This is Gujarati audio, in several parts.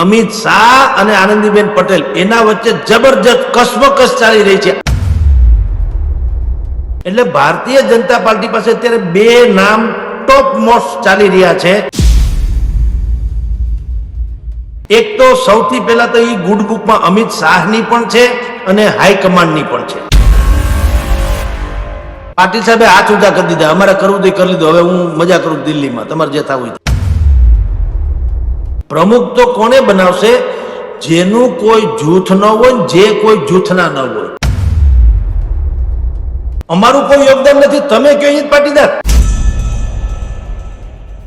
અમિત શાહ અને આનંદીબેન પટેલ એના વચ્ચે જબરજસ્ત કસમકસ ચાલી રહી છે. એટલે ભારતીય જનતા પાર્ટી પાસે અત્યારે બે નામ ટોપ મોસ્ટ ચાલી રહ્યા છે. એક તો સૌથી પહેલા તો એ ગુડ બુકમાં અમિત શાહની પણ છે અને હાઈકમાન્ડની પણ છે. પાટીલ સાહેબે હાથ ઉદા કરી દીધા. અમારે કરવું તો કરી લીધું. હવે હું મજા કરું દિલ્હીમાં. તમારે જે થવું. પ્રમુખ તો કોને બનાવશે? જેનું કોઈ જૂથ ન હોય જે કોઈ જૂથના ન હોય. અમારું કોઈ યોગદાન નથી. તમે કયો પાટીદાર?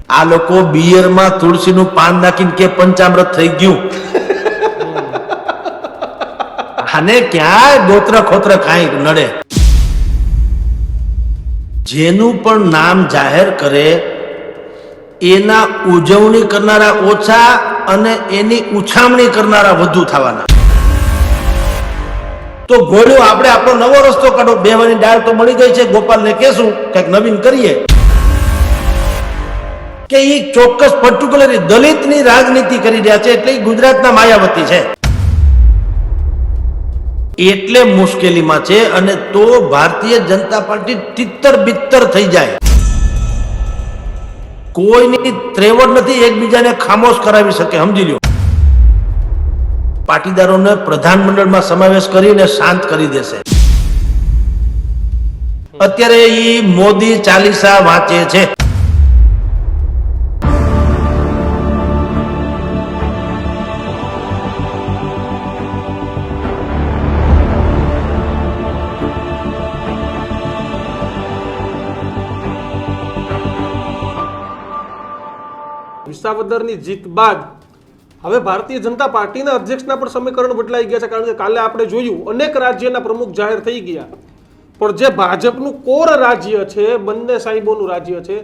આ લોકો બિયરમાં તુલસીનું પાન નાખીને કે પંચામૃત થઈ ગયું. આને ક્યાંય ગોત્ર ખોત્ર કાંઈ નડે. જેનું પણ નામ જાહેર કરે એના ઉજવણી કરનારા ઓછા અને એની ઉછામણી કરનારા વધુ થવાના. તો ગોળ્યો આપણે આપણો નવો રસ્તો કાઢો. બેવાની ડાળ તો મળી ગઈ છે. ગોપાલને કહેશું, કંઈક નવીન કરીએ. કે એ ચોક્કસ પર્ટિક્યુલર દલિતની રાજનીતિ કરી રહ્યા છે, એટલે ગુજરાતના માયાવતી છે. એટલે મુશ્કેલીમાં છે અને તો ભારતીય જનતા પાર્ટી તિત્તર બિત્તર થઈ જાય. કોઈની ત્રેવડ નથી એકબીજાને ખામોશ કરાવી શકે, સમજી લ્યો. પાટીદારોને પ્રધાનમંડળમાં સમાવેશ કરીને શાંત કરી દેશે. અત્યારે એ મોદી ચાલીસા વાંચે છે. વિસાવદરની જીત બાદ હવે ભારતીય જનતા પાર્ટીના અધ્યક્ષના પણ સમીકરણ બદલાઈ ગયા છે. કારણ કે કાલે આપણે જોયું, અનેક રાજ્યના પ્રમુખ જાહેર થઈ ગયા. પણ જે ભાજપનું કોર રાજ્ય છે, બંને સાહેબોનું રાજ્ય છે,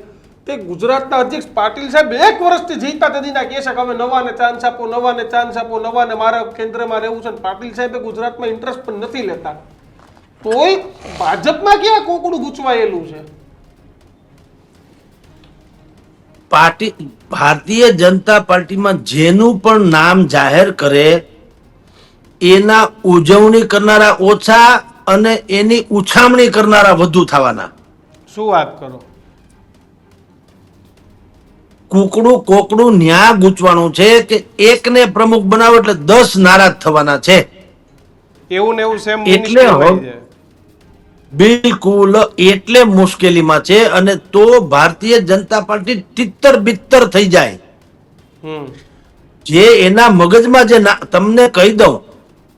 તે ગુજરાતના અધ્યક્ષ પાટીલ સાહેબ એક વર્ષથી જીતતા તેદીના કહે છે કે હવે નવાને ચાન્સ આપો, નવાને ચાન્સ આપો, નવાને મારા કેન્દ્રમાં રહેવું છે પાટીલ સાહેબે ગુજરાતમાં ઇન્ટરેસ્ટ પણ નથી લેતા. તોય ભાજપમાં ક્યાં કોકડું ગૂંચવાયેલું છે? પાર્ટી ભારતીય જનતા પાર્ટીમાં જેનું પણ નામ જાહેર કરે એના ઉજવણી કરનારા ઓછા અને એની ઉછામણી કરનારા વધુ થવાના. શું વાત કરો? કુકડું કોકડું ન્યા ગૂંચવાનું છે કે એકને પ્રમુખ બનાવો એટલે દસ નારાજ થવાના છે. એવું ને એવું સેમ એટલે હવે- બિલકુલ એટલે મુશ્કેલીમાં છે અને તો ભારતીય જનતા પાર્ટી તિત્તર બિત્તર થઈ જાય. જે એના મગજમાં જે તમને કહી દઉં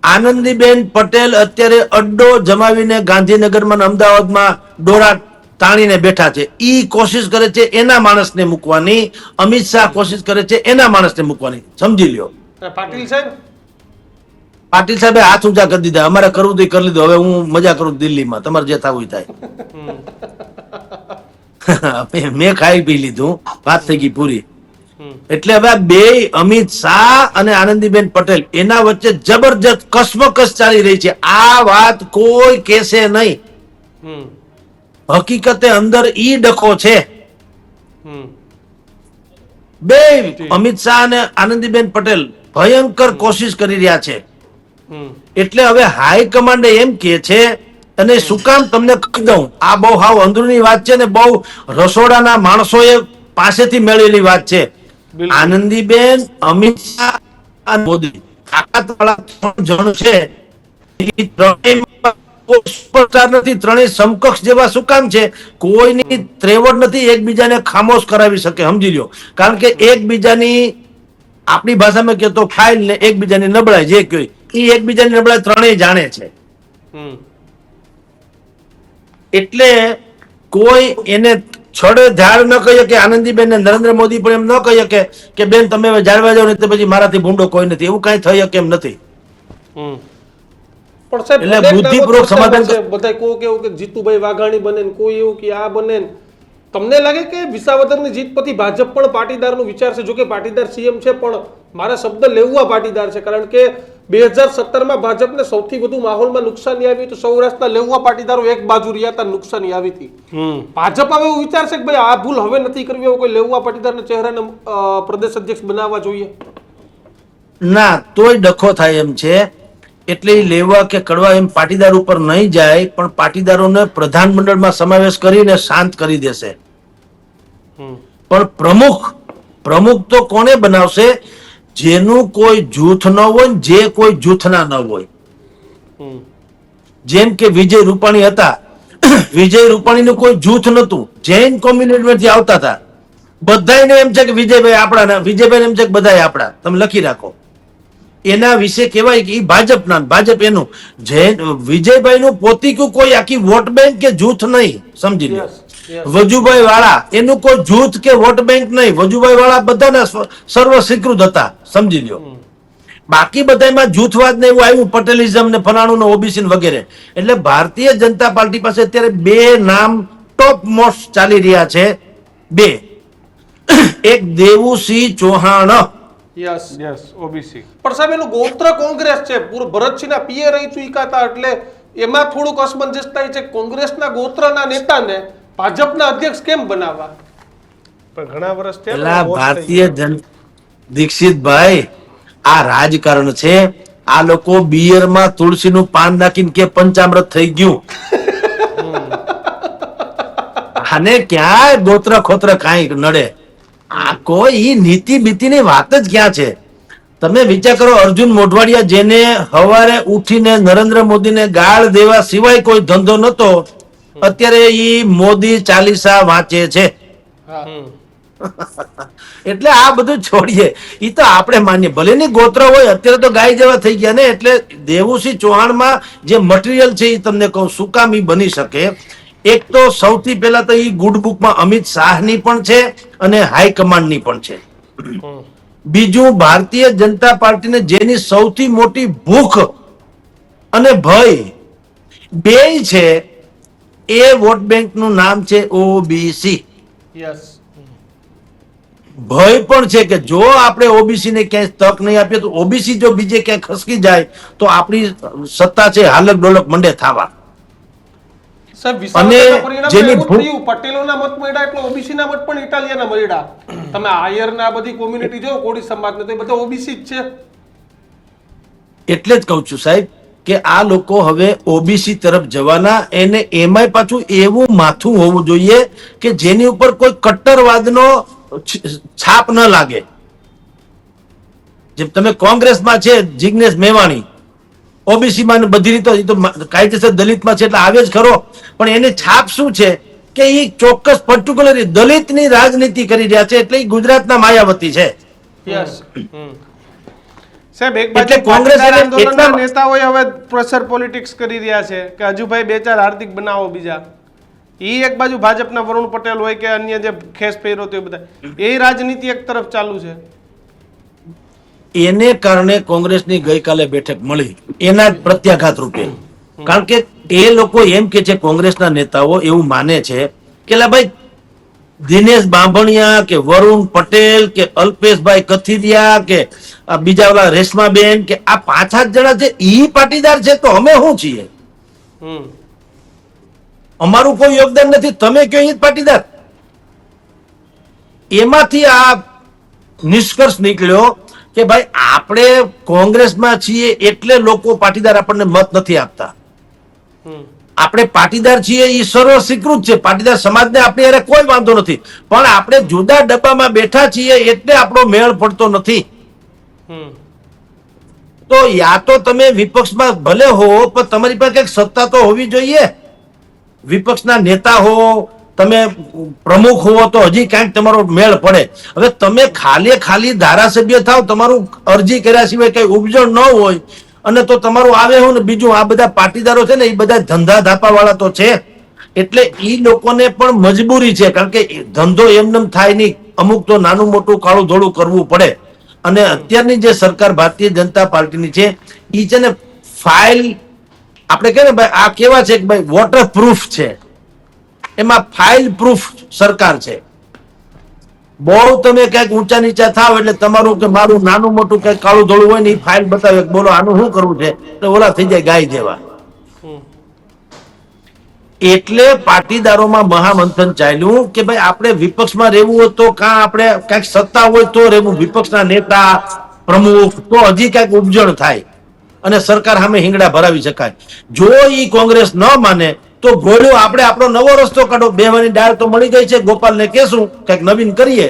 આનંદીબેન પટેલ અત્યારે અડ્ડો જમાવીને ગાંધીનગરમાં અમદાવાદમાં ડોરા તાણીને બેઠા છે. ઈ કોશિશ કરે છે એના માણસને મૂકવાની અમિત શાહ કોશિશ કરે છે એના માણસને મૂકવાની. સમજી લ્યો. પાટીલ સાહેબ? પાટીલ સાહેબે હાથ ઊંચા કરી દીધા. અમારે કરવું તો કરી લીધું. હવે હું મજા કરું દિલ્હીમાં. તમારે જે થવું થાય. મેં ખાઈ પી લીધું. વાત થઈ ગઈ પૂરી. એટલે હવે આ બે અમિત શાહ અને આનંદીબેન પટેલ એના વચ્ચે જબરજસ્ત કસમકસ ચાલી રહી છે. આ વાત કોઈ કેસે નહીં. હકીકતે અંદર ઈ ડખો છે. બે અમિત શાહ અને આનંદીબેન પટેલ ભયંકર કોશિશ કરી રહ્યા છે. એટલે હવે હાઈકમાન્ડ એમ કે છે અને શું કામ તમને કહી દઉં? આ બહુ હાવ અંદરની વાત છે ને બહુ રસોડાના માણસોએ પાસેથી મેળવેલી વાત છે. આનંદીબેન અમિત શાહ અને મોદી. તાકાતવાળા ત્રણ જણ છે. એ ત્રણેયમાં કોઈ સુપરસ્ટાર નથી. ત્રણેય સમકક્ષ જેવા શું કામ છે? કોઈની ત્રેવડ નથી એકબીજાને ખામોશ કરાવી શકે સમજી લો કારણ કે એકબીજાની આપણી ભાષામાં કહેતો ફાઇલ ને એકબીજાની નબળાઈ જે કહ્યું એ એકબીજાની નબળાઈ ત્રણેય જાણે છે. એટલે કોઈ એને છડે ઝાડ ન કહી કે આનંદીબેન ને નરેન્દ્ર મોદી પણ એમ ન કહી કે કે બેન તમે હવે જાળવા જાવ ને તો પછી મારાથી ભૂંડો કોઈ નથી. એવું કઈ થઈ શકે એમ નથી. એટલે બુદ્ધિપૂર્વક સમાધાન બધા કોઈ કેવું કે જીતુભાઈ વાઘાણી બને ને કોઈ એવું કે આ બને ને. તમને લાગે કે વિસાવદરની જીત પછી ભાજપ પણ પાટીદારનો વિચાર છે? જો કે પાટીદાર સીએમ છે પણ મારા શબ્દ લેવા પાટીદાર છે. કારણ કે બે હજાર સત્તરમાં ભાજપને સૌથી વધુ માહોલમાં નુકસાની આવી તો સૌરાષ્ટ્રના લેવા પાટીદારો એક બાજુ રહ્યા હતા નુકસાની આવી હતી. ભાજપ હવે એવું વિચારશે કે ભાઈ આ ભૂલ હવે નથી કરવી એવું કોઈ લેવા પાટીદારના ચહેરાને પ્રદેશ અધ્યક્ષ બનાવવા જોઈએ? ના તોય ડખો થાય એમ છે. એટલે લેવા કે કડવા એમ પાટીદાર ઉપર નહીં જાય પણ પાટીદારોને પ્રધાનમંડળમાં સમાવેશ કરીને શાંત કરી દેશે. હમ. પણ પ્રમુખ પ્રમુખ તો કોને બનાવશે? જેનું કોઈ જૂથ ન હોય ને જે કોઈ જૂથના ન હોય. જેમ કે વિજય રૂપાણી હતા. વિજય રૂપાણીનું કોઈ જૂથ નતું જૈન કોમ્યુનિટીમાંથી આવતા હતા. બધાને એમ છે કે વિજયભાઈ આપણા વિજયભાઈ એમ છે કે બધા આપણા. તમે લખી રાખો. એના વિશે કહેવાય કે એ ભાજપના ભાજપ એનું. જૈન વિજયભાઈનું પોતીકું કોઈ આખી વોટ બેંક કે જૂથ નહીં. સમજી લો. વજુભાઈ વાળા એનું કોઈ જૂથ કે વોટ બેંક નહીં. વજુભાઈ વાળા બધાને સર્વ સ્વીકૃત હતા. સમજી લ્યો. બાકી બધામાં જૂથવાદ ને એવું આવ્યું પટેલિઝમ ને ફલાણું ને ઓબીસી વગેરે. એટલે ભારતીય જનતા પાર્ટી પાસે અત્યારે બે નામ ટોપ મોસ્ટ ચાલી રહ્યા છે. બે. એક Devusinh Chauhan. Yes yes OBC. પણ સાહેબ એનું ગોત્ર કોંગ્રેસ છે. પૂર્વ ભરતસિંહના પીએ રહી ચૂક્યા એટલે એમાં થોડુંક અસમંજસ થાય છે. કોંગ્રેસના ગોત્રના નેતાને ભાજપના અધ્યક્ષ કેમ બનાવવા? પણ ઘણા વર્ષ થઈ ભારતીય જન દીક્ષિતભાઈ આ રાજકારણ છે. આ લોકો બિયરમાં તુલસીનું પાન નાખીને કે પંચામૃત થઈ ગયું. અને ક્યાંય ગોત્ર ખોત્ર કાંઈ નડે. આ કોઈ નીતિ નીતિ ની વાત જ ક્યાં છે? તમે વિચાર કરો અર્જુન મોઢવાડિયા જેને હવારે ઉઠીને નરેન્દ્ર મોદીને ગાળ દેવા સિવાય કોઈ ધંધો નતો અત્યારે ઈ મોદી ચાલીસા વાંચે છે. એટલે આ બધું છોડીએ. એ તો આપણે માનીએ. ભલે ની ગોત્ર હોય અત્યારે તો ગાય જેવા થઈ ગયા ને એટલે દેવુસિંહ ચૌહાણમાં જે મટીરિયલ છે એ તમને કહું શું કામ ઈ બની શકે? એક તો સૌથી પહેલા તો એ ગુડ બુકમાં અમિત શાહની પણ છે અને હાઈકમાન્ડની પણ છે. બીજું ભારતીય જનતા પાર્ટીને જેની સૌથી મોટી ભૂખ અને ભય બેય છે એ વોટ બેંકનું નામ છે ઓબીસી યસ ભય પણ છે કે જો આપણે ઓબીસી ને ક્યાંય તક નહીં આપીએ તો ઓબીસી જો બીજે ક્યાંય ખસકી જાય તો આપણી સત્તા છે હાલક ડોલક મંડે થવા. અને જેની પટેલોના મત મળ્યા એટલે ઓબીસી ના મત પણ ઇટાલિયાના મળ્યા. તમે આયર ના બધી કોમ્યુનિટી જો કોડી સમાજ ને તો બધા ઓબીસી જ છે. એટલે જ કહું છું સાહેબ કે આ લોકો હવે ઓબીસી તરફ જવાના, એને એમાંય પાછું એવું માથું હોવું જોઈએ કે જેની ઉપર કોઈ કટ્ટરવાદનો છાપ ન લાગે. જેમ તમે કોંગ્રેસમાં છે, જિગ્નેશ મેવાણી ઓબીસી માં ને બધી રીતે કાયદેસર દલિતમાં છે એટલે આવે જ ખરો. પણ એની છાપ શું છે? કે એ ચોક્કસ પર્ટિક્યુલર દલિતની રાજનીતિ કરી રહ્યા છે એટલે એ ગુજરાતના માયાવતી છે. સાહેબ એક બાજુ કોંગ્રેસ આંદોલનના નેતાઓએ હવે પ્રેશર પોલિટિક્સ કરી રહ્યા છે કે હજુભાઈ બે ચાર હાર્દિક બનાવો બીજા. એ એક બાજુ ભાજપના વરુણ પટેલ હોય કે અન્ય જે ખેસ પહેરો તો એ બધા. એ રાજનીતિ એક તરફ ચાલુ છે. એને કારણે કોંગ્રેસની ગઈકાલે બેઠક મળી. એના જ પ્રત્યાઘાત રૂપે. કારણ કે એ લોકો એમ કે છે કોંગ્રેસના નેતાઓ એવું માને છે કે ભાઈ દિનેશ બાંભણિયા કે વરુણ પટેલ કે અલ્પેશભાઈ કથિરિયા કે આ બીજા ઓલા રેશમાબેન કે આ પાંચ સાત જણા છે ઈ પાટીદાર છે તો અમે શું છીએ? અમારું કોઈ યોગદાન નથી. તમે કયો ઈ પાટીદાર? એમાંથી આ નિષ્કર્ષ નીકળ્યો કે ભાઈ આપણે કોંગ્રેસમાં છીએ એટલે લોકો પાટીદાર આપણને મત નથી આપતા. હમ. આપણે પાટીદાર છીએ એ સર્વ સ્વીકૃત છે. પાટીદાર સમાજને આપણે એને કોઈ વાંધો નથી. પણ આપણે જુદા ડબ્બામાં બેઠા છીએ એટલે આપણો મેળ પડતો નથી. તો યા તો તમે વિપક્ષમાં ભલે હો પણ તમારી પાસે કંઈક સત્તા તો હોવી જોઈએ. વિપક્ષના નેતા હો તમે પ્રમુખ હોવો તો હજી કાંઈક તમારો મેળ પડે. હવે તમે ખાલી ખાલી ધારાસભ્ય થાવ તમારું અરજી કર્યા સિવાય કઈ ઉપજણ ન હોય અને તો તમારું આવે હું ને, બીજું આ બધા પાટીદારો છે ને, એ બધા ધંધા ધાપા વાળા તો છે. એટલે એ લોકોને પણ મજબૂરી છે, કારણ કે ધંધો એમનેમ થાય નહીં. અમુક તો નાનું મોટું કાળું ધોળું કરવું પડે. અને અત્યારની જે સરકાર ભારતીય જનતા પાર્ટીની છે એ છે ને ફાઇલ, આપણે કહે ને ભાઈ, આ કેવા છે કે ભાઈ વોટર પ્રૂફ છે. એમાં ફાઇલ પ્રૂફ સરકાર છે. બહુ તમે ક્યાંક ઊંચા નીચા થાવ એટલે તમારું કે મારું નાનું મોટું ક્યાંક કાળું ધોળું હોય ને એ ફાઇલ બતાવે બોલો આનું શું કરવું છે? તો ઓલા થઈ જાય ગાય જેવા. એટલે પાટીદારોમાં મહામંથન ચાલ્યું કે ભાઈ આપણે વિપક્ષમાં રહેવું હોય તો કાં આપણે ક્યાંક સત્તા હોય તો રહેવું વિપક્ષના નેતા પ્રમુખ તો હજી ક્યાંક ઉપજણ થાય. અને સરકાર સામે હિંગડા ભરાવી શકાય. જો ઈ કોંગ્રેસ ન માને તો ગોળ્યો આપણે આપણો નવો રસ્તો કાઢો. બેવાની ડાળ તો મળી ગઈ છે. ગોપાલને કહેશું, કંઈક નવીન કરીએ.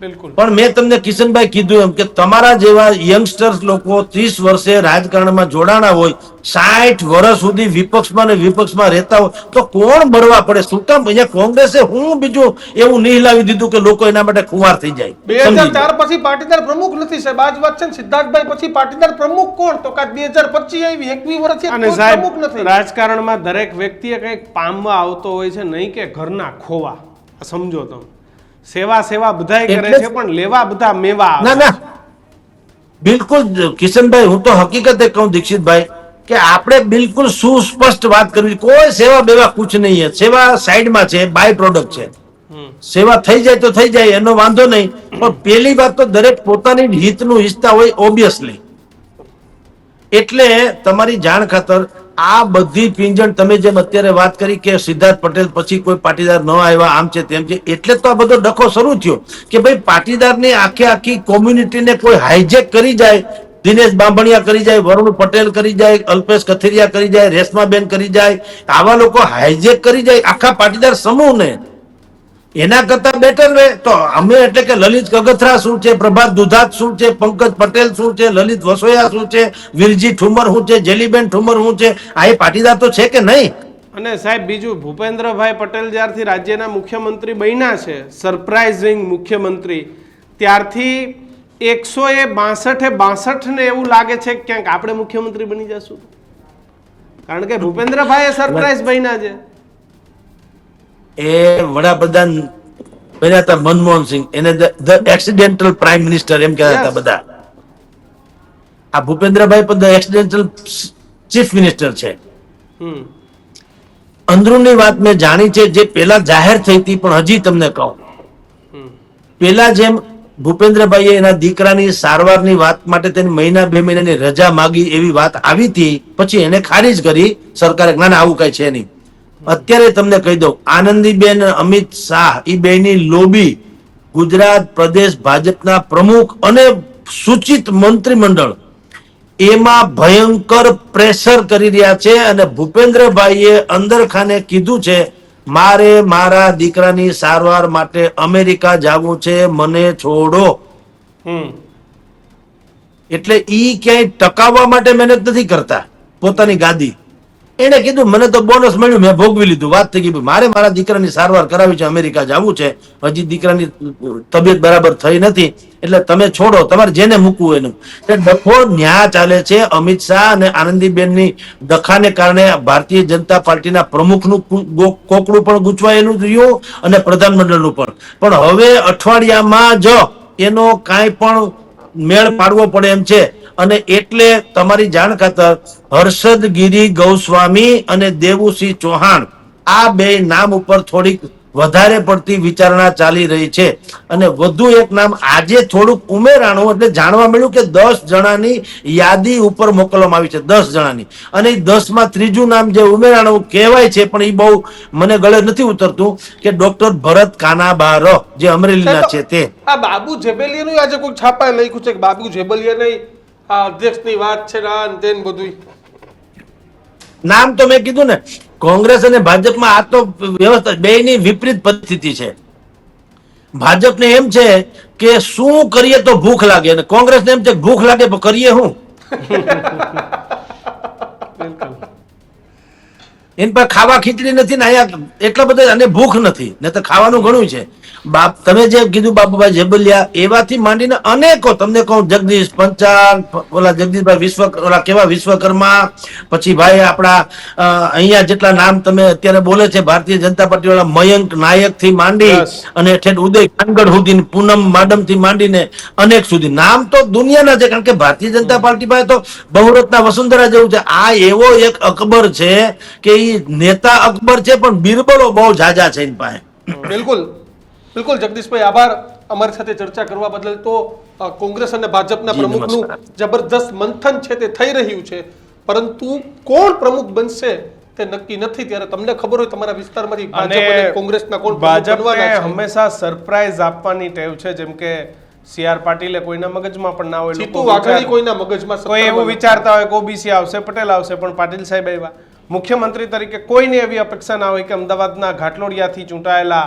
બિલકુલ. પણ મેં તમને કિશનભાઈ કીધું એમ કે તમારા જેવા યંગસ્ટર્સ લોકો ત્રીસ વર્ષે રાજકારણમાં જોડાણા હોય સાઠ વર્ષ સુધી વિપક્ષમાં ને વિપક્ષમાં રહેતા હોય તો કોણ ભરવા પડે? શું કામ? અહીંયા કોંગ્રેસે હું બીજું એવું નહીં લાવી દીધું કે લોકો એના માટે ખુવાર થઈ જાય? બે હજાર ચાર પછી પાટીદાર પ્રમુખ નથી સાહેબ. આજ વાત છે ને સિદ્ધાર્થભાઈ પછી પાટીદાર પ્રમુખ કોણ? તો કાંઈક બે હજાર પચીસ આવી એકવી વર્ષ અને સાહેબ પ્રમુખ નથી. રાજકારણમાં દરેક વ્યક્તિએ કંઈક પામવા આવતો હોય છે નહીં કે ઘરના ખોવા. સમજો તમે. સેવા સેવા બધા કરે છે પણ લેવા બધા મેવા ના ના. બિલકુલ કિશનભાઈ હું તો હકીકતે કહું દીક્ષિતભાઈ કે આપણે બિલકુલ સુસ્પષ્ટ વાત કરવી કોઈ સેવા બેવા કુછ નહીં સેવા સાઈડમાં છે બાય પ્રોડક્ટ છે સેવા થઈ જાય તો થઈ જાય એનો વાંધો નહીં. પણ પેલી વાત તો દરેક પોતાની હિતનું ઈચ્છતા હોય ઓબ્વિયસલી એટલે તમારી જાણ ખાતર આ બધી પિંજણ તમે જેમ અત્યારે વાત કરી કે સિદ્ધાર્થ પટેલ પછી કોઈ પાટીદાર ન આવ્યા, આમ છે તેમ છે, એટલે તો આ બધો ડખો શરૂ થયો કે ભાઈ પાટીદારની આખી આખી કોમ્યુનિટીને કોઈ હાઈજેક કરી જાય, દિનેશ બાંભણિયા કરી જાય, વરુણ પટેલ કરી જાય, અલ્પેશ કથિરિયા કરી જાય, રેશમાબેન કરી જાય, આવા લોકો હાઈજેક કરી જાય આખા પાટીદાર સમૂહને. એના કરતા બેટર વે તો અમે એટલે કે લલિત કગથરા શું છે, પ્રભાત દુધાત શું છે, પંકજ પટેલ શું છે, લલિત વસોયા શું છે, વીરજી ઠુમર શું છે, જેલીબેન ઠુમર શું છે, આ એ પાટીદાર તો છે કે નહીં? અને સાહેબ, બીજું ભૂપેન્દ્રભાઈ પટેલ જ્યારથી રાજ્યના મુખ્યમંત્રી બન્યા છે સરપ્રાઇઝિંગ મુખ્યમંત્રી, ત્યારથી એકસો એ બાસઠે બાસઠને એવું લાગે છે કે ક્યાંક આપણે મુખ્યમંત્રી બની જશું. કારણ કે ભૂપેન્દ્રભાઈ સરપ્રાઇઝ બન્યા છે. એ વડાપ્રધાન બન્યા હતા મનમોહન સિંહ. એને ધ એક્સિડેન્ટલ પ્રાઇમ મિનિસ્ટર એમ કહેતા હતા બધા. આ ભૂપેન્દ્રભાઈ પણ ધ એક્સિડેન્ટલ ચીફ મિનિસ્ટર છે. અંદરૂની વાત મેં જાણી છે જે પેલા જાહેર થઈ હતી પણ હજી તમને કહું. પેલા જેમ ભૂપેન્દ્રભાઈએ એના દીકરાની સારવારની વાત માટે તેની મહિના બે મહિનાની રજા માગી એવી વાત આવી હતી પછી એને ખારીજ કરી સરકારે જ્ઞાન ના આવું કઈ છે નહીં. અત્યારે તમને કહી દઉં આનંદીબેન અમિત શાહ એ બેની લોબી ગુજરાત પ્રદેશ ભાજપના પ્રમુખ અને સૂચિત મંત્રીમંડળ. એમાં ભયંકર પ્રેશર કરી રહ્યા છે અને ભૂપેન્દ્રભાઈએ અંદરખાને કીધું છે મારે મારા દીકરાની સારવાર માટે અમેરિકા જવું છે મને છોડો. એટલે ઈ ક્યાંય ટકાવવા માટે મહેનત નથી કરતા પોતાની ગાદી. એને કીધું, મને તો બોનસ મળ્યું, મેં ભોગવી લીધું. વાત થઈ ગઈ મારે મારા દીકરાની સારવાર કરાવી છે, અમેરિકા જવું છે. હજી દીકરાની તબિયત બરાબર થઈ નથી, એટલે તમે છોડો, તમારે જેને મૂકવું એનું. ડખો ન્યા ચાલે છે અમિત શાહ અને આનંદીબેનની ડખાને કારણે ભારતીય જનતા પાર્ટીના પ્રમુખનું કોકડું પણ ગૂંચવાયેલું રહ્યું અને પ્રધાનમંડળનું પણ. પણ હવે અઠવાડિયામાં જ એનો કાંઈ પણ મેળ પાડવો પડે એમ છે. અને એટલે તમારી જાણ ખાતર હર્ષદ ગીરી ગૌસ્વામી અને દેવુસિંહ ચૌહાણ આ બે નામ ઉપર થોડીક વધારે પડતી વિચારણા ચાલી રહી છે. અને વધુ એક નામ આજે થોડુંક ઉમેરાણું એટલે જાણવા મળ્યું કે દસ જણાની યાદી ઉપર મોકલવામાં આવી છે દસ જણાની. અને એ દસમાં ત્રીજું નામ જે ઉમેરાણું કહેવાય છે પણ એ બહુ મને ગળે નથી ઉતરતું કે ડોક્ટર ભરત કાનાબાર જે અમરેલીના છે તે. આ બાબુ જેબેલિયાનું આજે કોઈ છાપાએ લખ્યું છે કે બાબુ જેબલિયા આ અધ્યક્ષની વાત છે આ ને બધું નામ તો મેં કીધું ને કોંગ્રેસ અને ભાજપમાં આ તો વ્યવસ્થા બેયની વિપરીત પરિસ્થિતિ છે. ભાજપને એમ છે કે શું કરીએ તો ભૂખ લાગે અને કોંગ્રેસને એમ છે ભૂખ લાગે પણ કરીએ શું એની પાસે ખાવા ખીચડી નથી ને અહીંયા એટલા બધા અને ભૂખ નથી. ને તો ખાવાનું ઘણું છે. બાપ તમે જે કીધું બાપુભાઈ જેબલિયા એવાથી માંડીને અનેકો તમને કહું જગદીશ પંચાલ ઓલા જગદીશભાઈ વિશ્વ ઓલા કેવા વિશ્વકર્મા પછી ભાઈ આપણા અહીંયા જેટલા નામ તમે અત્યારે બોલે છે ભારતીય જનતા પાર્ટી વાળા મયંક નાયકથી માંડી અને ઠેઠ ઉદય ખાનગઢ સુધી પૂનમ માડમથી માંડીને અનેક સુધી. નામ તો દુનિયાના છે કારણ કે ભારતીય જનતા પાર્ટી પાસે તો બહુરત્ના વસુંધરા જેવું છે. આ એવો એક અકબર છે કે નેતા અકબર છે પણ બિરબલો બહુ જાજા છે એની પાસે. બિલકુલ. બિલકુલ જગદીશભાઈ આભાર અમારી સાથે ચર્ચા કરવા બદલ તો કોંગ્રેસ અને ભાજપના પ્રમુખનું જબરદસ્ત મંથન છે તે થઈ રહ્યું છે. પરંતુ કોણ પ્રમુખ બનશે તે નક્કી નથી. ત્યારે તમને ખબર હોય તમારા વિસ્તારમાંથી ભાજપ અને કોંગ્રેસના કોણ ભાજપને હંમેશા સરપ્રાઈઝ આપવાની ટેવ છે જેમ કે સી આર પાટીલે કોઈના મગજમાં પણ ના હોય લોકો વાઘાણી કોઈના મગજમાં કોઈ એવું વિચારતા હોય કે ઓબીસી આવશે પટેલ આવશે પણ પાટીલ સાહેબ આવ્યા. મુખ્યમંત્રી તરીકે કોઈને એવી અપેક્ષા ના હોય કે અમદાવાદના ઘાટલોડિયાથી ચૂંટાયેલા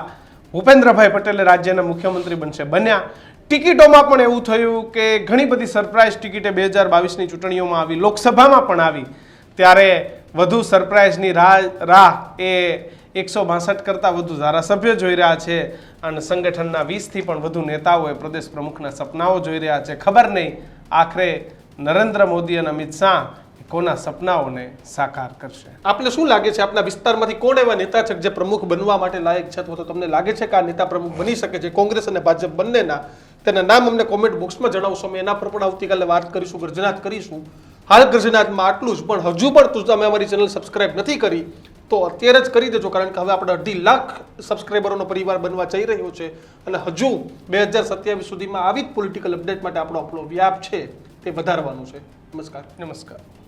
ભૂપેન્દ્રભાઈ પટેલે રાજ્યના મુખ્યમંત્રી બનશે. બન્યા ટિકિટોમાં પણ એવું થયું કે ઘણી બધી સરપ્રાઇઝ ટિકિટે બે હજાર બાવીસની ચૂંટણીઓમાં આવી, લોકસભામાં પણ આવી. ત્યારે વધુ સરપ્રાઇઝની રાહ રાહ એ એકસો બાસઠ કરતાં વધુ ધારાસભ્યો જોઈ રહ્યા છે અને સંગઠનના વીસથી પણ વધુ નેતાઓએ પ્રદેશ પ્રમુખના સપનાઓ જોઈ રહ્યા છે. ખબર નહીં, આખરે નરેન્દ્ર મોદી અને અમિત શાહ કોના સપનાઓને સાકાર કરશે? આપને શું લાગે છે? આપના વિસ્તારમાંથી કોણ એવા નેતા છે જે પ્રમુખ બનવા માટે લાયક છે? અથવા તો તમને લાગે છે કે આ નેતા પ્રમુખ બની શકે છે? કોંગ્રેસ અને ભાજપ બંનેના તેના નામ અમને કોમેન્ટ બોક્સમાં જણાવશો. અમે એના પર પણ આવતીકાલે વાત કરીશું ગર્જનાત કરીશું. હાલ ગર્જનાતમાં આટલું જ પણ હજુ પણ તમે અમારી ચેનલ સબસ્ક્રાઇબ નથી કરી તો અત્યારે જ કરી દેજો કારણ કે હવે આપણે અઢી લાખ સબસ્ક્રાઈબરોનો પરિવાર બનવા જઈ રહ્યો છે. અને હજુ બે હજાર સત્યાવીસ સુધીમાં આવી જ પોલિટિકલ અપડેટ માટે આપણો આપણો વ્યાપ છે તે વધારવાનું છે. નમસ્કાર. નમસ્કાર.